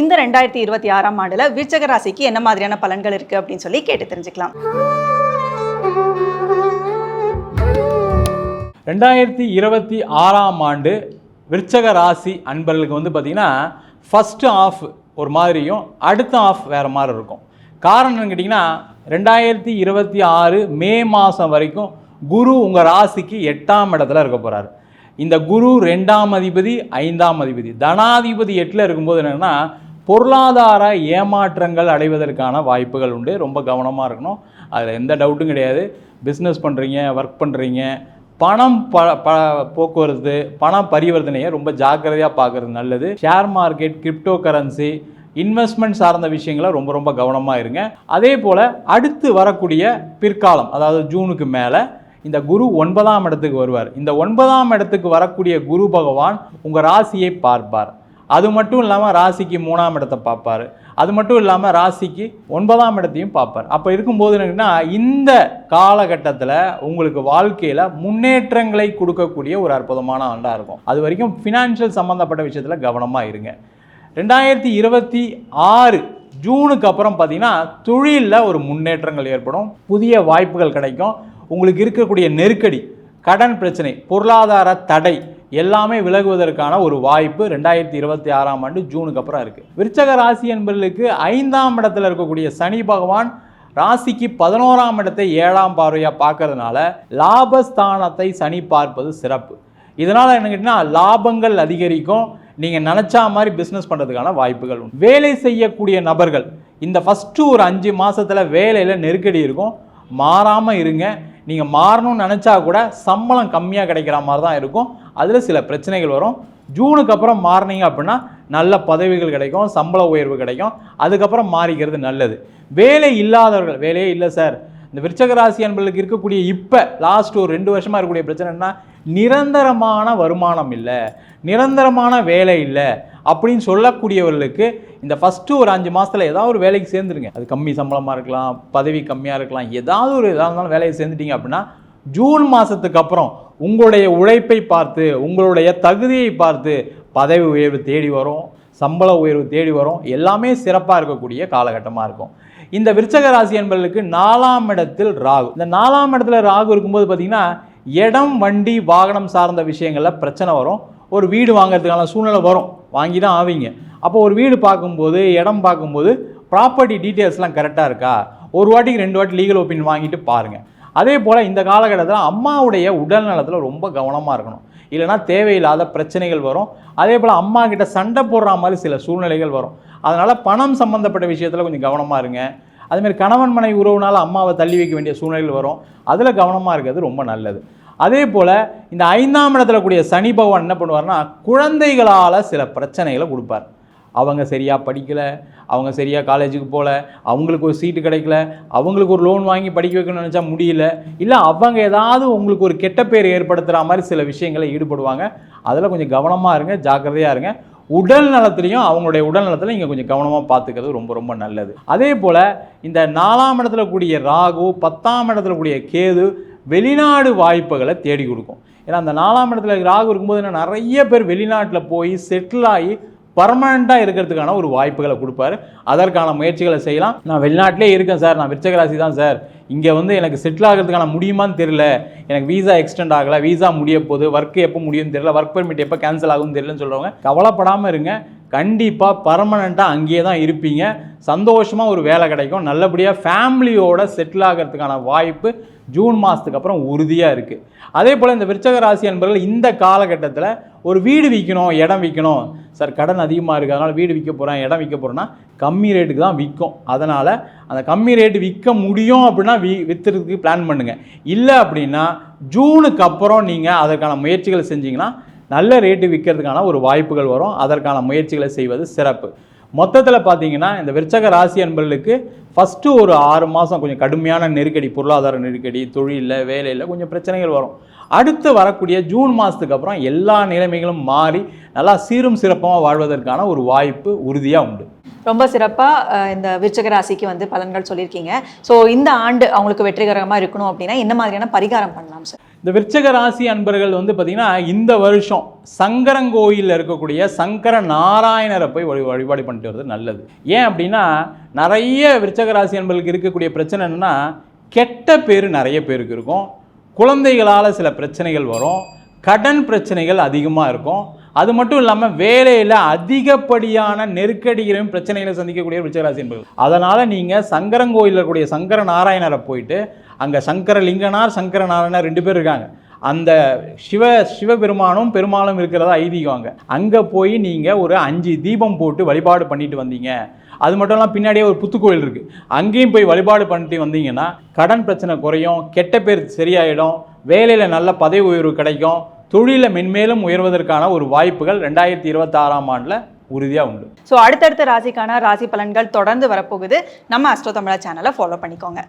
இந்த ரெண்டாயிரத்தி இருபத்தி ஆறாம் ஆண்டுல விருச்சக ராசிக்கு என்ன மாதிரியான பலன்கள் இருக்கு அப்படின்னு சொல்லி கேட்டு தெரிஞ்சுக்கலாம். ரெண்டாயிரத்தி இருபத்தி ஆறாம் ஆண்டு விருச்சக ராசி அன்பர்களுக்கு வந்து பார்த்திங்கன்னா ஃபஸ்ட்டு ஆஃப் ஒரு மாதிரியும் அடுத்த ஆஃப் வேறு மாதிரி இருக்கும். காரணம் என்னன்னு கேட்டிங்கன்னா ரெண்டாயிரத்தி இருபத்தி ஆறு மே மாதம் வரைக்கும் குரு உங்கள் ராசிக்கு எட்டாம் இடத்துல இருக்க போகிறாரு இந்த குரு ரெண்டாம் அதிபதி ஐந்தாம் அதிபதி. தனாதிபதி எட்டில் இருக்கும்போது என்னென்னா பொருளாதார ஏமாற்றங்கள் அடைவதற்கான வாய்ப்புகள் உண்டு. ரொம்ப கவனமாக இருக்கணும். அதில் எந்த டவுட்டும் கிடையாது. பிஸ்னஸ் பண்ணுறீங்க ஒர்க் பண்ணுறீங்க பணம் ப ப போக்குவரத்து பண பரிவர்த்தனையை ரொம்ப ஜாக்கிரதையாக பார்க்குறது நல்லது. Share market crypto currency investment சார்ந்த விஷயங்களை ரொம்ப ரொம்ப கவனமாக இருங்க. அதே போல் அடுத்து வரக்கூடிய பிற்காலம் அதாவது ஜூனுக்கு மேலே இந்த குரு ஒன்பதாம் இடத்துக்கு வருவார். இந்த ஒன்பதாம் இடத்துக்கு வரக்கூடிய குரு பகவான் உங்கள் ராசியை பார்ப்பார். அது மட்டும் இல்லாமல் ராசிக்கு மூணாம் இடத்தை பார்ப்பார். அது மட்டும் இல்லாமல் ராசிக்கு ஒன்பதாம் இடத்தையும் பார்ப்பார். அப்போ இருக்கும்போது என்னன்னா இந்த காலகட்டத்தில் உங்களுக்கு வாழ்க்கையில் முன்னேற்றங்களை கொடுக்கக்கூடிய ஒரு அற்புதமான ஆண்டாக இருக்கும். அது வரைக்கும் ஃபினான்ஷியல் சம்மந்தப்பட்ட விஷயத்தில் கவனமாக இருங்க. ரெண்டாயிரத்தி இருபத்தி ஆறு ஜூனுக்கு அப்புறம் பார்த்தீங்கன்னா தொழிலில் ஒரு முன்னேற்றங்கள் ஏற்படும். புதிய வாய்ப்புகள் கிடைக்கும். உங்களுக்கு இருக்கக்கூடிய நெருக்கடி கடன் பிரச்சனை பொருளாதார தடை எல்லாமே விலகுவதற்கான ஒரு வாய்ப்பு ரெண்டாயிரத்தி இருபத்தி ஆறாம் ஆண்டு ஜூனுக்கு அப்புறம் இருக்குது விருச்சக ராசி என்பவர்களுக்கு ஐந்தாம் இடத்துல இருக்கக்கூடிய சனி பகவான் ராசிக்கு பதினோராம் இடத்தை ஏழாம் பார்வையாக பார்க்கறதுனால லாபஸ்தானத்தை சனி பார்ப்பது சிறப்பு. இதனால் என்ன கேட்டிங்கன்னா லாபங்கள் அதிகரிக்கும். நீங்கள் நினச்சா மாதிரி பிஸ்னஸ் பண்ணுறதுக்கான வாய்ப்புகள் உண்டு. வேலை செய்யக்கூடிய நபர்கள் இந்த ஃபஸ்ட்டு ஒரு அஞ்சு மாதத்தில் வேலையில் நெருக்கடி இருக்கும். மாறாமல் இருங்க. நீங்கள் மாறணும்னு நினச்சா கூட சம்பளம் கம்மியாக கிடைக்கிற மாதிரி தான் இருக்கும். அதில் சில பிரச்சனைகள் வரும். ஜூனுக்கு அப்புறம் மாறினீங்க அப்படின்னா நல்ல பதவிகள் கிடைக்கும் சம்பள உயர்வு கிடைக்கும். அதுக்கப்புறம் மாறிக்கிறது நல்லது. வேலை இல்லாதவர்கள் வேலையே இல்லை சார். இந்த விருச்சக ராசி அன்பர்களுக்கு இருக்கக்கூடிய இப்போ லாஸ்ட் ஒரு ரெண்டு வருஷமாக இருக்கக்கூடிய பிரச்சனை என்ன நிரந்தரமான வருமானம் இல்லை நிரந்தரமான வேலை இல்லை அப்படின்னு சொல்லக்கூடியவர்களுக்கு இந்த ஃபஸ்ட்டு ஒரு அஞ்சு மாதத்தில் ஏதாவது ஒரு வேலைக்கு சேர்ந்துருங்க. அது கம்மி சம்பளமாக இருக்கலாம் பதவி கம்மியாக இருக்கலாம். ஏதாவது ஒரு எதாக இருந்தாலும் வேலையை சேர்ந்துட்டீங்க அப்படின்னா ஜூன் மாதத்துக்கு அப்புறம் உங்களுடைய உழைப்பை பார்த்து உங்களுடைய தகுதியை பார்த்து பதவி உயர்வு தேடி வரும் சம்பள உயர்வு தேடி வரும். எல்லாமே சிறப்பாக இருக்கக்கூடிய காலகட்டமாக இருக்கும். இந்த விருச்சக ராசி என்பவர்களுக்கு நாலாம் இடத்தில் ராகு. இந்த நாலாம் இடத்துல ராகு இருக்கும்போது பார்த்திங்கன்னா இடம் வண்டி வாகனம் சார்ந்த விஷயங்களில் பிரச்சனை வரும். ஒரு வீடு வாங்குறதுக்கான சூழ்நிலை வரும். வாங்கி தான் ஆவீங்க. அப்போ ஒரு வீடு பார்க்கும்போது இடம் பார்க்கும்போது ப்ராப்பர்ட்டி டீட்டெயில்ஸ்லாம் கரெக்டாக இருக்கா? ஒரு வாட்டிக்கு ரெண்டு வாட்டி லீகல் ஒப்பீனியன் வாங்கிட்டு பாருங்கள் அதே போல் இந்த காலகட்டத்தில் அம்மாவுடைய உடல் நலத்தில் ரொம்ப கவனமாக இருக்கணும். இல்லைனா தேவையில்லாத பிரச்சனைகள் வரும். அதே போல் அம்மா கிட்ட சண்டை போடுற மாதிரி சில சூழ்நிலைகள் வரும். அதனால் பணம் சம்மந்தப்பட்ட விஷயத்தில் கொஞ்சம் கவனமாக இருங்க. அதுமாரி கணவன் மனைவி உறவுனால அம்மாவை தள்ளி வைக்க வேண்டிய சூழ்நிலைகள் வரும். அதில் கவனமாக இருக்கிறது ரொம்ப நல்லது. அதே போல் இந்த ஐந்தாம் இடத்துல கூடிய சனி பகவான் என்ன பண்ணுவார்னா குழந்தைகளால் சில பிரச்சனைகளை கொடுப்பார். அவங்க சரியாக படிக்கலை அவங்க சரியாக காலேஜுக்கு போகல அவங்களுக்கு ஒரு சீட்டு கிடைக்கல அவங்களுக்கு ஒரு லோன் வாங்கி படிக்க வைக்கணும்னு நினச்சா முடியல இல்லை அவங்க ஏதாவது உங்களுக்கு ஒரு கெட்ட பேர் ஏற்படுத்துகிற மாதிரி சில விஷயங்களை ஈடுபடுவாங்க. அதில் கொஞ்சம் கவனமாக இருங்க ஜாக்கிரதையாக இருங்க. உடல் நலத்துலையும் அவங்களுடைய உடல் நலத்தில் இங்கே கொஞ்சம் கவனமாக பார்த்துக்கிறது ரொம்ப ரொம்ப நல்லது. அதே போல் இந்த நாலாம் இடத்துல கூடிய ராகு பத்தாம் இடத்துல கூடிய கேது வெளிநாடு வாய்ப்புகளை தேடி கொடுக்கும். ஏன்னா அந்த நாலாம் இடத்துல ராகு இருக்கும்போது என்ன நிறைய பேர் வெளிநாட்டில் போய் செட்டில் ஆகி பர்மனண்ட்டாக இருக்கிறதுக்கான ஒரு வாய்ப்புகளை கொடுப்பாரு. அதற்கான முயற்சிகளை செய்யலாம். நான் வெளிநாட்டிலே இருக்கேன் சார். நான் விருச்சக ராசி தான் சார். இங்கே வந்து எனக்கு செட்டில் ஆகிறதுக்கான முடியுமான்னு தெரியல. எனக்கு வீசா எக்ஸ்டெண்ட் ஆகலை. வீசா முடிய போது ஒர்க் எப்போ முடியும்னு தெரியல. ஒர்க் பெர்மிட் எப்போ கேன்சல் ஆகும்னு தெரியலன்னு சொல்கிறவங்க கவலைப்படாமல் இருங்க. கண்டிப்பாக பர்மனெண்ட்டாக அங்கேயே தான் இருப்பீங்க. சந்தோஷமாக ஒரு வேலை கிடைக்கும். நல்லபடியாக ஃபேமிலியோட செட்டில் ஆகிறதுக்கான வாய்ப்பு ஜூன் மாதத்துக்கு அப்புறம் உறுதியாக இருக்குது அதே போல் இந்த விருச்சக ராசி என்பவர்கள் இந்த காலகட்டத்தில் ஒரு வீடு விற்கணும் இடம் விற்கணும் சார் கடன் அதிகமாக இருக்குது அதனால் வீடு விற்க போகிறேன் இடம் விற்க போகிறேன்னா கம்மி ரேட்டுக்கு தான் விற்கும். அதனால் அந்த கம்மி ரேட்டு விற்க முடியும் அப்படின்னா வி விற்றுறதுக்கு பிளான் பண்ணுங்கள் இல்லை அப்படின்னா ஜூனுக்கு அப்புறம் நீங்கள் அதற்கான முயற்சிகளை செஞ்சிங்கன்னா நல்ல ரேட்டு விற்கிறதுக்கான ஒரு வாய்ப்புகள் வரும். அதற்கான முயற்சிகளை செய்வது சிறப்பு. மொத்தத்தில் பார்த்தீங்கன்னா இந்த விற்சக ராசி அன்பர்களுக்கு ஃபஸ்ட்டு ஒரு ஆறு மாதம் கொஞ்சம் கடுமையான நெருக்கடி பொருளாதார நெருக்கடி தொழிலில் வேலையில் கொஞ்சம் பிரச்சனைகள் வரும். அடுத்து வரக்கூடிய ஜூன் மாதத்துக்கு அப்புறம் எல்லா நிலைமைகளும் மாறி நல்லா சீரும் சிறப்பாக வாழ்வதற்கான ஒரு வாய்ப்பு உறுதியாக உண்டு. ரொம்ப சிறப்பாக இந்த விருச்சக ராசிக்கு வந்து பலன்கள் சொல்லியிருக்கீங்க. ஸோ இந்த ஆண்டு அவங்களுக்கு வெற்றிகரமாக இருக்கணும் அப்படின்னா என்ன மாதிரியான பரிகாரம் பண்ணலாம் சார் இந்த விருச்சக ராசி அன்பர்கள் வந்து பார்த்திங்கன்னா இந்த வருஷம் சங்கரங்கோயிலில் இருக்கக்கூடிய சங்கர நாராயணரை போய் வழி வழிபாடு பண்ணிட்டு வர்றது நல்லது. ஏன் அப்படின்னா நிறைய விருச்சக ராசி அன்பர்களுக்கு இருக்கக்கூடிய பிரச்சனை என்னென்னா கெட்ட பேர் நிறைய பேருக்கு இருக்கும். குழந்தைகளால் சில பிரச்சனைகள் வரும். கடன் பிரச்சனைகள் அதிகமாக இருக்கும். அது மட்டும் இல்லாமல் வேலையில் அதிகப்படியான நெருக்கடிகளையும் பிரச்சனைகளை சந்திக்கக்கூடிய விருச்சகராசி என்பது. அதனால் நீங்கள் சங்கரங்கோயிலில் இருக்கக்கூடிய சங்கர நாராயணரை போயிட்டு அங்கே சங்கர லிங்கனார் சங்கர நாராயணர் ரெண்டு பேர் இருக்காங்க. அந்த சிவ சிவபெருமானும் பெருமாளும் இருக்கிறதா ஐதீகம் அங்கே. அங்கே போய் நீங்கள் ஒரு அஞ்சு தீபம் போட்டு வழிபாடு பண்ணிட்டு வந்தீங்க. அது மட்டும் இல்லாமல் பின்னாடியே ஒரு புத்துக்கோயில் இருக்குது அங்கேயும் போய் வழிபாடு பண்ணிட்டு வந்தீங்கன்னா கடன் பிரச்சனை குறையும் கெட்ட பேர் சரியாயிடும் வேலையில் நல்ல பதவி உயர்வு கிடைக்கும் தொழிலில் மென்மேலும் உயர்வதற்கான ஒரு வாய்ப்புகள் ரெண்டாயிரத்தி இருபத்தாறாம் ஆண்டில் உறுதியாக உண்டு. ஸோ அடுத்தடுத்த ராசிக்கான ராசி பலன்கள் தொடர்ந்து வரப்போகுது. நம்ம அஸ்ட்ரோ தமிழா சேனலை ஃபாலோ பண்ணிக்கோங்க.